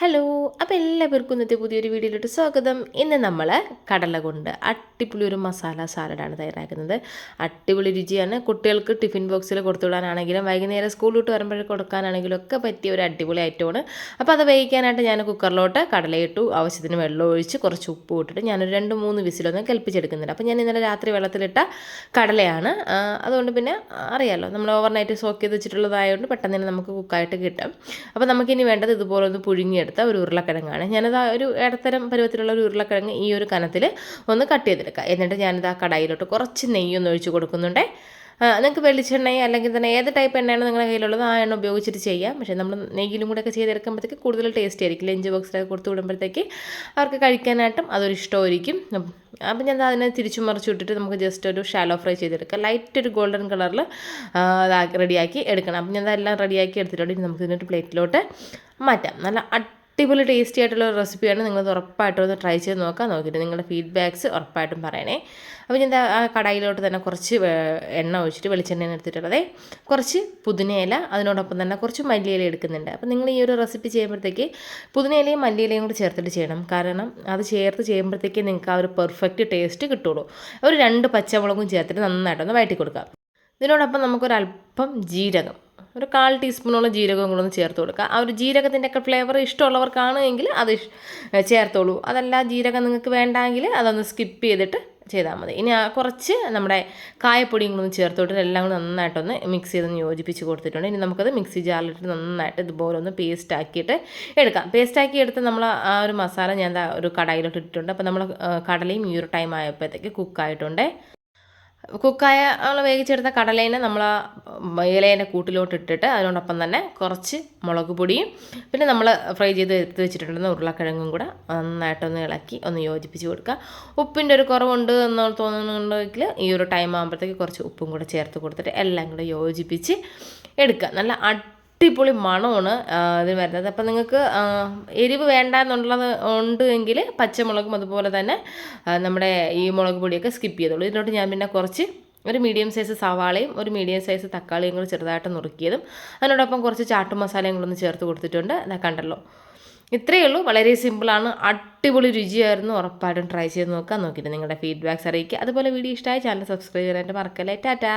Hello അപ്പോൾ എല്ലാവർക്കും ഇന്നത്തെ പുതിയൊരു വീഡിയോയിലോട്ട് സ്വാഗതം. ഇന്ന് നമ്മൾ കടല കൊണ്ട് അടിപൊളി ഒരു മസാല സാലഡാണ് തയ്യാറാക്കുന്നത്. അടിപൊളി രുചിയാണ്. കുട്ടികൾക്ക് ടിഫിൻ ബോക്സിൽ കൊടുത്തുവിടാനാണെങ്കിലും വൈകുന്നേരം സ്കൂൾ വിട്ട് വരുമ്പോൾ കൊടുക്കാനാണെങ്കിലും ഒക്കെ പറ്റിയ ഒരു അടിപൊളി ഐറ്റമാണ് അപ്പോൾ അത് വേവിക്കാനായിട്ട് ഞാൻ കുക്കറിലോട്ട് കടലയിട്ടു ആവശ്യത്തിന് വെള്ളം ഒഴിച്ച് കുറച്ച് ഉപ്പ് ഇട്ടിട്ട് ഞാനൊരു രണ്ട് മൂന്ന് വിസിലൊന്നും കൽപ്പിച്ചെടുക്കുന്നുണ്ട്. അപ്പോൾ ഞാൻ ഇന്നലെ രാത്രി വെള്ളത്തിലിട്ട കടലയാണ്. അതുകൊണ്ട് പിന്നെ അറിയാമല്ലോ നമ്മൾ ഓവർനൈറ്റ് സോക്ക് ചെയ്ത് വെച്ചിട്ടുള്ളതായതുകൊണ്ട് പെട്ടെന്ന് തന്നെ നമുക്ക് കുക്കായിട്ട് കിട്ടും. അപ്പോൾ നമുക്കിനി വേണ്ടത് ഇതുപോലെ ഒന്ന് പുഴുങ്ങിയെടുത്ത ഒരു ഉരുളക്കിഴങ്ങാണ്. ഞാനത് ഒരു ഇടത്തരം പരുവത്തിലുള്ള ഒരു ഉരുളക്കിഴങ്ങ് ഈ ഒരു കനത്തിൽ ഒന്ന് കട്ട് ചെയ്തെടുക്കുക. എന്നിട്ട് ഞാനിത് ആ കടായിലോട്ട് കുറച്ച് നെയ്യൊന്ന് ഒഴിച്ച് കൊടുക്കുന്നുണ്ടേ. നിങ്ങൾക്ക് വെളിച്ചെണ്ണയോ അല്ലെങ്കിൽ തന്നെ ഏത് ടൈപ്പ് എണ്ണയാണ് നിങ്ങളുടെ കയ്യിലുള്ളത് ആ എണ്ണ ഉപയോഗിച്ചിട്ട് ചെയ്യാം. പക്ഷേ നമ്മൾ നെയ്യിലും കൂടെ ഒക്കെ ചെയ്തെടുക്കുമ്പോഴത്തേക്ക് കൂടുതൽ ടേസ്റ്റ് ആയിരിക്കും. ലഞ്ച് ബോക്സിലൊക്കെ കൊടുത്തു വിടുമ്പോഴത്തേക്ക് അവർക്ക് കഴിക്കാനായിട്ടും അതൊരു ഇഷ്ടമായിരിക്കും. അപ്പം ഞാൻ അതിനെ തിരിച്ചു മറിച്ച് വിട്ടിട്ട് നമുക്ക് ജസ്റ്റ് ഒരു ഷാലോ ഫ്രൈ ചെയ്തെടുക്കാം. ലൈറ്റ് ഒരു ഗോൾഡൻ കളറിൽ റെഡിയാക്കി എടുക്കണം. അപ്പം ഞാൻ അതെല്ലാം റെഡിയാക്കി എടുത്തിട്ടുണ്ട്. ഇനി നമുക്ക് ഇതിനൊരു പ്ലേറ്റിലോട്ട് മാറ്റാം. നല്ല അടിപൊളി ടേസ്റ്റി ആയിട്ടുള്ള ഒരു റെസിപ്പിയാണ് നിങ്ങൾ ഉറപ്പായിട്ടും ഒന്ന് ട്രൈ ചെയ്ത് നോക്കാൻ നോക്കിയിട്ട് നിങ്ങളുടെ ഫീഡ്ബാക്ക്സ് ഉറപ്പായിട്ടും പറയണേ. അപ്പോൾ ഞാൻ ആ കടായിലോട്ട് തന്നെ കുറച്ച് എണ്ണ ഒഴിച്ചിട്ട് വെളിച്ചെണ്ണ എടുത്തിട്ടുള്ളതേ. കുറച്ച് പുതിനയില അതിനോടൊപ്പം തന്നെ കുറച്ച് മല്ലിയില എടുക്കുന്നുണ്ട്. അപ്പോൾ നിങ്ങൾ ഈ ഒരു റെസിപ്പി ചെയ്യുമ്പോഴത്തേക്ക് പുതിനയിലയും മല്ലിയിലയും കൂടി ചേർത്തിട്ട് ചെയ്യണം. കാരണം അത് ചേർത്ത് ചെയ്യുമ്പോഴത്തേക്ക് നിങ്ങൾക്ക് ആ ഒരു പെർഫെക്റ്റ് ടേസ്റ്റ് കിട്ടുള്ളൂ. ഒരു രണ്ട് പച്ചമുളകും ചേർത്തിട്ട് നന്നായിട്ടൊന്ന് വഴറ്റി കൊടുക്കാം ഇതിനോടൊപ്പം നമുക്കൊരല്പം ജീരകം. ഒരു കാൽ ടീസ്പൂണോളം ജീരകം കൂടെ ഒന്ന് ചേർത്ത് കൊടുക്കുക. ആ ഒരു ജീരകത്തിന്റെ ഒക്കെ ഫ്ലേവർ ഇഷ്ടമുള്ളവർക്കാണ് എങ്കിൽ അത് ചേർത്തോളൂ. അതല്ല ജീരകം നിങ്ങൾക്ക് വേണ്ടെങ്കിൽ അതൊന്ന് സ്കിപ്പ് ചെയ്തിട്ട് ചെയ്താൽ മതി. ഇനി കുറച്ച് നമ്മുടെ കായപ്പൊടിയും കൂടെ ഒന്ന് ചേർത്ത് കൊടുത്തിട്ട് എല്ലാം കൂടെ നന്നായിട്ടൊന്ന് മിക്സ് ചെയ്തൊന്ന് യോജിപ്പിച്ച് കൊടുത്തിട്ടുണ്ട്. ഇനി നമുക്കത് മിക്സി ജാറിലിട്ട് നന്നായിട്ട് ഇതുപോലെ ഒന്ന് പേസ്റ്റ് ആക്കിയിട്ട് എടുക്കാം. പേസ്റ്റ് ആക്കി എടുത്ത് നമ്മൾ ആ ഒരു മസാല ഞാൻ ഒരു കടായിലോട്ട് ഇട്ടിട്ടുണ്ട്. അപ്പോൾ നമ്മൾ കടലയും ഈ ഒരു ടൈം ആയപ്പോഴത്തേക്ക് കുക്കായിട്ടുണ്ട് കുക്കായ നമ്മൾ വേവിച്ചെടുത്ത കടലേനെ നമ്മൾ ആ ഇലേന്റെ കൂട്ടിലോട്ട് ഇട്ടിട്ട് അതിനോടൊപ്പം തന്നെ കുറച്ച് മുളക് പൊടിയും പിന്നെ നമ്മൾ ഫ്രൈ ചെയ്ത് എടുത്ത് വെച്ചിട്ടുണ്ടെന്ന ഉരുളക്കിഴങ്ങും കൂടെ നന്നായിട്ടൊന്ന് ഇളക്കി ഒന്ന് യോജിപ്പിച്ച് കൊടുക്കുക ഉപ്പിന്റെ ഒരു കുറവുണ്ട് എന്ന് തോന്നുന്നുണ്ടെങ്കിൽ ഈ ഒരു ടൈം ആകുമ്പോഴത്തേക്ക് കുറച്ച് ഉപ്പും കൂടെ ചേർത്ത് കൊടുത്തിട്ട് എല്ലാം കൂടെ യോജിപ്പിച്ച് എടുക്കുക നല്ല അടിപൊളി മണമാണ് ഇത് വരുന്നത്. അപ്പം നിങ്ങൾക്ക് എരിവ് വേണ്ട എന്നുള്ളത് ഉണ്ട് എങ്കിൽ പച്ചമുളകും അതുപോലെ തന്നെ നമ്മുടെ ഈ മുളക് പൊടിയൊക്കെ സ്കിപ്പ് ചെയ്തോളൂ. ഇതിലോട്ട് ഞാൻ പിന്നെ കുറച്ച് ഒരു മീഡിയം സൈസ് സവാളയും ഒരു മീഡിയം സൈസ് തക്കാളിയും കൂടി ചെറുതായിട്ട് നുറുക്കിയതും അതിനോടൊപ്പം കുറച്ച് ചാട്ടു മസാലയും കൂടെ ഒന്ന് ചേർത്ത് കൊടുത്തിട്ടുണ്ട്. അതാ കണ്ടല്ലോ. ഇത്രയേ ഉള്ളൂ. വളരെ സിമ്പിളാണ് അടിപൊളി രുചിയായിരുന്നു. ഉറപ്പായിട്ടും ട്രൈ ചെയ്ത് നോക്കാൻ നോക്കിയിട്ട് നിങ്ങളുടെ ഫീഡ്ബാക്ക്സ് അറിയിക്കുക. അതുപോലെ വീഡിയോ ഇഷ്ടമായ ചാനൽ സബ്സ്ക്രൈബ് ചെയ്യാനായിട്ട് മറക്കല്ലേ. ടാറ്റാ.